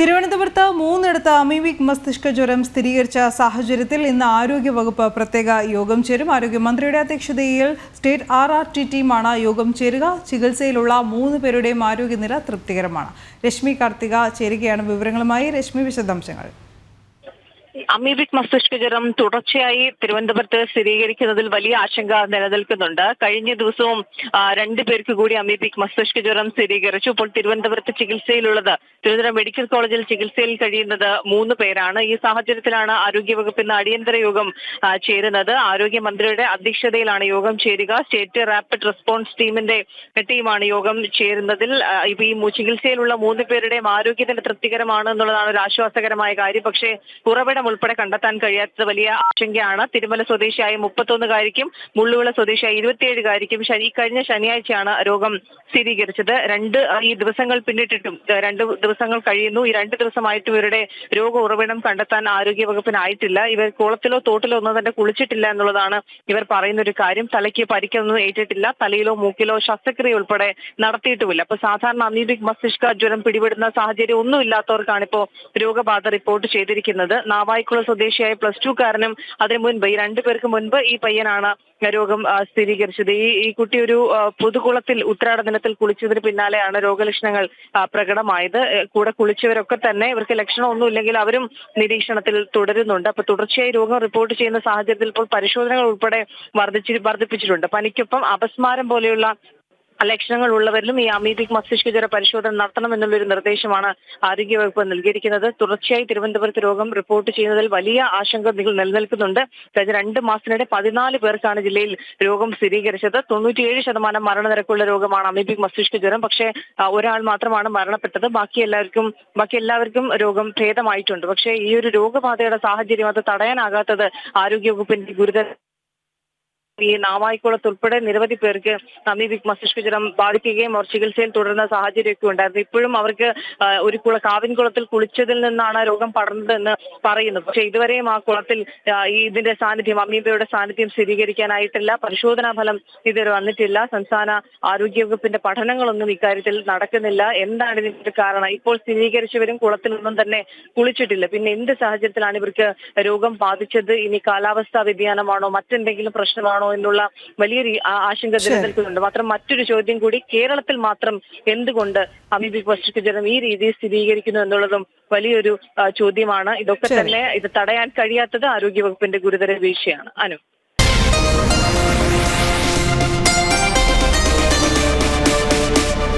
തിരുവനന്തപുരത്ത് മൂന്നിടത്ത് അമീബിക് മസ്തിഷ്ക ജ്വരം സ്ഥിരീകരിച്ച സാഹചര്യത്തിൽ ഇന്ന് ആരോഗ്യവകുപ്പ് പ്രത്യേക യോഗം ചേരും. ആരോഗ്യമന്ത്രിയുടെ അധ്യക്ഷതയിൽ സ്റ്റേറ്റ് ആർ ആർ ടി ടീമാണ് യോഗം ചേരുക. ചികിത്സയിലുള്ള മൂന്ന് പേരുടെയും ആരോഗ്യനില തൃപ്തികരമാണ്. രശ്മി കാർത്തിക ചേരുകയാണ് വിവരങ്ങളുമായി. രശ്മി വിശദാംശങ്ങൾ. അമീബിക് മസ്തിഷ്ക ജ്വരം തുടർച്ചയായി തിരുവനന്തപുരത്ത് സ്ഥിരീകരിക്കുന്നതിൽ വലിയ ആശങ്ക നിലനിൽക്കുന്നുണ്ട്. കഴിഞ്ഞ ദിവസവും രണ്ടു പേർക്ക് കൂടി അമീബിക് മസ്തിഷ്ക ജ്വരം സ്ഥിരീകരിച്ചു. ഇപ്പോൾ തിരുവനന്തപുരത്ത് ചികിത്സയിലുള്ളത് തിരുവനന്തപുരം മെഡിക്കൽ കോളേജിൽ ചികിത്സയിൽ കഴിയുന്നത് മൂന്ന് പേരാണ്. ഈ സാഹചര്യത്തിലാണ് ആരോഗ്യവകുപ്പ് ഇന്ന് അടിയന്തര യോഗം ചേരുന്നത്. ആരോഗ്യമന്ത്രിയുടെ അധ്യക്ഷതയിലാണ് യോഗം ചേരുക. സ്റ്റേറ്റ് റാപ്പിഡ് റെസ്പോൺസ് ടീമിന്റെ ടീമാണ് യോഗം ചേരുന്നതിൽ. ഈ ചികിത്സയിലുള്ള മൂന്ന് പേരുടെയും ആരോഗ്യത്തിന് തൃപ്തികരമാണ് എന്നുള്ളതാണ് ഒരു ആശ്വാസകരമായ കാര്യം. പക്ഷേ ഉറവിടം ഉൾപ്പെടെ കണ്ടെത്താൻ കഴിയാത്ത വലിയ ആശങ്കയാണ്. തിരുമല സ്വദേശിയായ മുപ്പത്തൊന്നുകാരിക്കും മുള്ളുവിള സ്വദേശിയായ ഇരുപത്തിയേഴുകാരിക്കും ശനി കഴിഞ്ഞ ശനിയാഴ്ചയാണ് രോഗം സ്ഥിരീകരിച്ചത്. രണ്ട് ഈ ദിവസങ്ങൾ പിന്നിട്ടിട്ടും രണ്ട് ദിവസങ്ങൾ കഴിയുന്നു. ഈ രണ്ട് ദിവസമായിട്ടും ഇവരുടെ രോഗ ഉറവിടം കണ്ടെത്താൻ ആരോഗ്യവകുപ്പിനായിട്ടില്ല. ഇവർ കുളത്തിലോ തോട്ടിലോ ഒന്നും തന്നെ കുളിച്ചിട്ടില്ല എന്നുള്ളതാണ് ഇവർ പറയുന്ന ഒരു കാര്യം. തലയ്ക്ക് പരിക്കൊന്നും ഏറ്റിട്ടില്ല. തലയിലോ മൂക്കിലോ ശസ്ത്രക്രിയ ഉൾപ്പെടെ നടത്തിയിട്ടുമില്ല. അപ്പൊ സാധാരണ അമീബിക് മസ്തിഷ്ക ജ്വരം പിടിപെടുന്ന സാഹചര്യം ഒന്നും ഇല്ലാത്തവർക്കാണ് രോഗബാധ റിപ്പോർട്ട് ചെയ്തിരിക്കുന്നത്. നാവായിക്കുള സ്വദേശിയായ പ്ലസ് ടു കാരനും അതിനു മുൻപ് ഈ രണ്ടു പേർക്ക് മുൻപ് ഈ പയ്യനാണ് രോഗം സ്ഥിരീകരിച്ചത്. ഈ ഈ കുട്ടി ഒരു പുതുകുളത്തിൽ ഉത്രാട ദിനത്തിൽ കുളിച്ചതിന് പിന്നാലെയാണ് രോഗലക്ഷണങ്ങൾ പ്രകടമായത്. കൂടെ കുളിച്ചവരൊക്കെ തന്നെ ഇവർക്ക് ലക്ഷണമൊന്നും ഇല്ലെങ്കിൽ അവരും നിരീക്ഷണത്തിൽ തുടരുന്നുണ്ട്. അപ്പൊ തുടർച്ചയായി രോഗം റിപ്പോർട്ട് ചെയ്യുന്ന സാഹചര്യത്തിൽ ഇപ്പോൾ പരിശോധനകൾ ഉൾപ്പെടെ വർദ്ധിച്ച് വർദ്ധിപ്പിച്ചിട്ടുണ്ട്. പനിക്കൊപ്പം അപസ്മാരം പോലെയുള്ള ലക്ഷണങ്ങൾ ഉള്ളവരിലും ഈ അമീബിക് മസ്തിഷ്ക ജ്വര പരിശോധന നടത്തണമെന്നുള്ളൊരു നിർദ്ദേശമാണ് ആരോഗ്യവകുപ്പ് നൽകിയിരിക്കുന്നത്. തുടർച്ചയായി തിരുവനന്തപുരത്ത് രോഗം റിപ്പോർട്ട് ചെയ്യുന്നതിൽ വലിയ ആശങ്ക നിൽ- നിലനിൽക്കുന്നുണ്ട്. കഴിഞ്ഞ രണ്ട് മാസത്തിനിടെ പതിനാല് പേർക്കാണ് ജില്ലയിൽ രോഗം സ്ഥിരീകരിച്ചത്. തൊണ്ണൂറ്റിയേഴ് ശതമാനം മരണനിരക്കുള്ള രോഗമാണ് അമീബിക് മസ്തിഷ്ക ജ്വരം. പക്ഷേ ഒരാൾ മാത്രമാണ് മരണപ്പെട്ടത്. ബാക്കി എല്ലാവർക്കും ബാക്കി എല്ലാവർക്കും രോഗം ഭേദമായിട്ടുണ്ട്. പക്ഷേ ഈ ഒരു രോഗബാധയുടെ സാഹചര്യം അത് തടയാനാകാത്തത് ആരോഗ്യവകുപ്പിന്റെ ഗുരുതര ഈ നാമായിക്കുളത്ത് ഉൾപ്പെടെ നിരവധി പേർക്ക് അമീബിക് മസ്തിഷ്ക ജ്വരം ബാധിക്കുകയും അവർ ചികിത്സയിൽ തുടരുന്ന സാഹചര്യമൊക്കെ ഉണ്ടായിരുന്നു. ഇപ്പോഴും അവർക്ക് ഒരു കുള കാവിൻകുളത്തിൽ കുളിച്ചതിൽ നിന്നാണ് രോഗം പടർന്നതെന്ന് പറയുന്നു പക്ഷെ ഇതുവരെയും ആ കുളത്തിൽ ഈ ഇതിന്റെ സാന്നിധ്യം അമീബയുടെ സാന്നിധ്യം സ്ഥിരീകരിക്കാനായിട്ടില്ല. പരിശോധനാ ഫലം ഇതുവരെ വന്നിട്ടില്ല. സംസ്ഥാന ആരോഗ്യവകുപ്പിന്റെ പഠനങ്ങളൊന്നും ഇക്കാര്യത്തിൽ നടക്കുന്നില്ല. എന്താണ് ഇതിന്റെ കാരണം? ഇപ്പോൾ സ്ഥിരീകരിച്ചവരും കുളത്തിൽ നിന്നും തന്നെ കുളിച്ചിട്ടില്ല. പിന്നെ എന്ത് സാഹചര്യത്തിലാണ് ഇവർക്ക് രോഗം ബാധിച്ചത്? ഇനി കാലാവസ്ഥാ വ്യതിയാനമാണോ? മറ്റെന്തെങ്കിലും പ്രശ്നമാണോ? എന്നുള്ള വലിയൊരു ആ- ആശങ്ക നിലനിൽക്കുന്നുണ്ട്. മാത്രം മറ്റൊരു ചോദ്യം കൂടി കേരളത്തിൽ മാത്രം എന്തുകൊണ്ട് അമീബി മസ്തിഷ്ക ജനം ഈ രീതിയിൽ സ്ഥിരീകരിക്കുന്നു എന്നുള്ളതും വലിയൊരു ചോദ്യമാണ്. ഇതൊക്കെ തന്നെ ഇത് തടയാൻ കഴിയാത്തത് ആരോഗ്യവകുപ്പിന്റെ ഗുരുതര വീഴ്ചയാണ്. അനു.